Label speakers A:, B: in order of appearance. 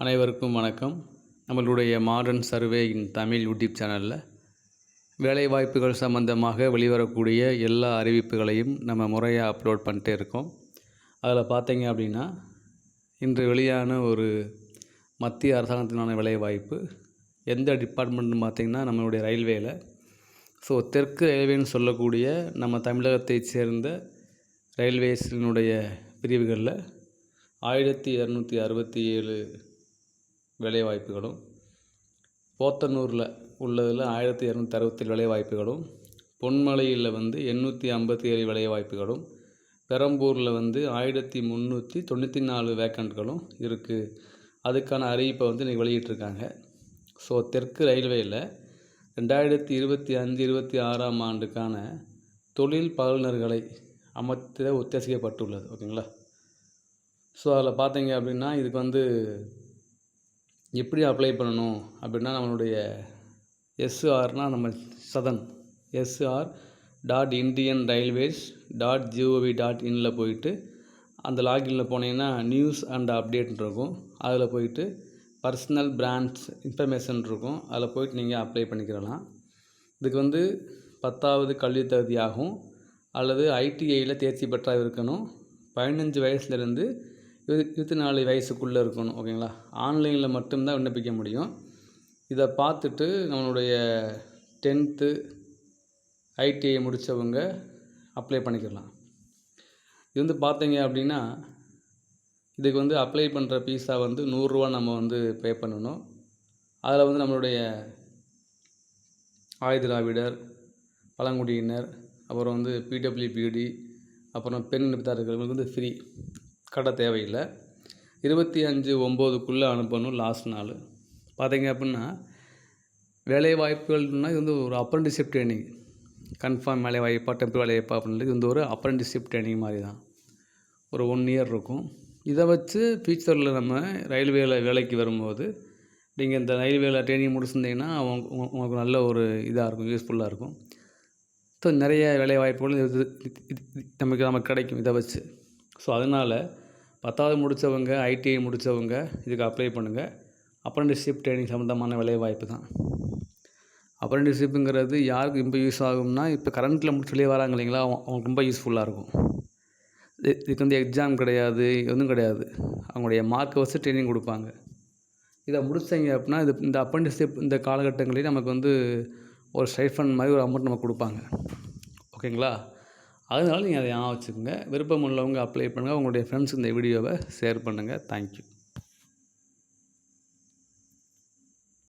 A: அனைவருக்கும் வணக்கம். நம்மளுடைய modern survey in Tamil YouTube சேனலில் வேலைவாய்ப்புகள் சம்மந்தமாக வெளிவரக்கூடிய எல்லா அறிவிப்புகளையும் நம்ம முறையாக அப்லோட் பண்ணிட்டே இருக்கோம். அதில் பார்த்தீங்க அப்படின்னா இன்று வெளியான ஒரு மத்திய அரசாங்கத்தினான வேலைவாய்ப்பு. எந்த டிபார்ட்மெண்ட்னு பார்த்திங்கன்னா நம்மளுடைய ரயில்வேயில் ஸோ தெற்கு ரயில்வேன்னு சொல்லக்கூடிய நம்ம தமிழகத்தைச் சேர்ந்த ரயில்வேஸினுடைய பிரிவுகளில் ஆயிரத்தி இரநூத்தி அறுபத்தி ஏழு வேலைவாய்ப்புகளும் போத்தனூரில் உள்ளதில் ஆயிரத்தி இரநூத்தி அறுபத்தேழு வேலைவாய்ப்புகளும் பொன்மலையில் வந்து எண்ணூற்றி ஐம்பத்தி ஏழு வேலைவாய்ப்புகளும் பெரம்பூரில் வந்து ஆயிரத்தி முந்நூற்றி தொண்ணூற்றி நாலு வேக்கண்ட்களும் இருக்குது அதுக்கான அறிவிப்பை வந்து இன்றைக்கி வெளியிட்டிருக்காங்க. ஸோ தெற்கு ரயில்வேயில் ரெண்டாயிரத்தி இருபத்தி அஞ்சு இருபத்தி ஆறாம் ஆண்டுக்கான தொழில் பயிலுனர்களை அமர்த்த உத்தேசிக்கப்பட்டுள்ளது ஓகேங்களா? ஸோ அதில் பார்த்தீங்க அப்படின்னா இதுக்கு வந்து எப்படி அப்ளை பண்ணணும் அப்படின்னா நம்மளுடைய எஸ்ஆர்னால் நம்ம southern SR dot Indian railways dot GOV dot இனில் போயிட்டு அந்த லாகினில் போனீங்கன்னா நியூஸ் அண்ட் அப்டேட் இருக்கும். அதில் போயிட்டு பர்சனல் பிராண்ட்ஸ் இன்ஃபர்மேஷன் இருக்கும். அதில் போயிட்டு நீங்கள் அப்ளை பண்ணிக்கிறலாம். இதுக்கு வந்து பத்தாவது கல்வி தகுதியாகும். அல்லது ஐடிஐயில் தேர்ச்சி பெற்றாக இருக்கணும். பதினஞ்சு வயசுலேருந்து இரு இருபத்தி நாலு வயசுக்குள்ளே இருக்கணும் ஓகேங்களா? ஆன்லைனில் மட்டும்தான் விண்ணப்பிக்க முடியும். இதை பார்த்துட்டு நம்மளுடைய டென்த்து ஐடிஐ முடித்தவங்க அப்ளை பண்ணிக்கிடலாம் இது வந்து பார்த்தீங்க அப்படின்னா இதுக்கு வந்து அப்ளை பண்ணுற பீஸா வந்து நூறுரூவா நம்ம வந்து பே பண்ணணும். அதில் வந்து நம்மளுடைய ஆயுதிராவிடர் பழங்குடியினர் அப்புறம் வந்து பிடபிள்யூபிடி அப்புறம் பெண் விபத்தாளர்களுக்கு வந்து ஃப்ரீ கடை தேவையில்லை. இருபத்தி அஞ்சு ஒம்போதுக்குள்ளே அனுப்பணும் லாஸ்ட் நாள். பார்த்தீங்க அப்படின்னா வேலை வாய்ப்புகள்னால் இது வந்து ஒரு அப்ரண்டிஷிப் ட்ரைனிங் கன்ஃபார்ம் வேலை வாய்ப்பா டெம்பரரி வேலை வாய்ப்பா அப்படின்றது இது வந்து ஒரு அப்ரண்டிஷிப் ட்ரைனிங் மாதிரி தான் ஒரு ஒன் இயர் இருக்கும். இதை வச்சு ஃபியூச்சரில் நம்ம ரயில்வேயில் வேலைக்கு வரும்போது நீங்கள் இந்த ரயில்வேயில் ட்ரைனிங் முடிச்சிருந்தீங்கன்னா உங்களுக்கு நல்ல ஒரு இதாக இருக்கும் யூஸ்ஃபுல்லாக இருக்கும். ஸோ நிறைய வேலைவாய்ப்புகள் இது நமக்கு நமக்கு கிடைக்கும் இதை வச்சு. ஸோ அதனால் பத்தாவது முடித்தவங்க ஐடிஐ முடித்தவங்க இதுக்கு அப்ளை பண்ணுங்கள் அப்ரண்டிஷிப் ட்ரைனிங் சம்மந்தமான வேலை வாய்ப்பு தான். அப்ரண்டிஷிப்புங்கிறது யாருக்கு ரொம்ப யூஸ் ஆகும்னா இப்போ கரண்ட்டில் முடிச்சு வெளியே வராங்க இல்லைங்களா அவங்களுக்கு ரொம்ப யூஸ்ஃபுல்லாக இருக்கும். இது இதுக்கு வந்து எக்ஸாம் கிடையாது எதுவும் கிடையாது. அவங்களுடைய மார்க்கை வச்சு ட்ரைனிங் கொடுப்பாங்க. இதை முடித்தீங்க அப்படின்னா இது இந்த அப்ரண்டிஷிப் இந்த காலகட்டங்களில் நமக்கு வந்து ஒரு ஸ்டைஃபண்ட் மாதிரி ஒரு அமௌண்ட் நமக்கு கொடுப்பாங்க. ஓகேங்களா? அதனால நீங்கள் அதை ஞாபகம் வச்சுக்கோங்க. விருப்பம் உள்ளவங்க அப்ளை பண்ணுங்கள் உங்களுடைய ஃப்ரெண்ட்ஸுக்கு இந்த வீடியோவை ஷேர் பண்ணுங்கள் தேங்க்யூ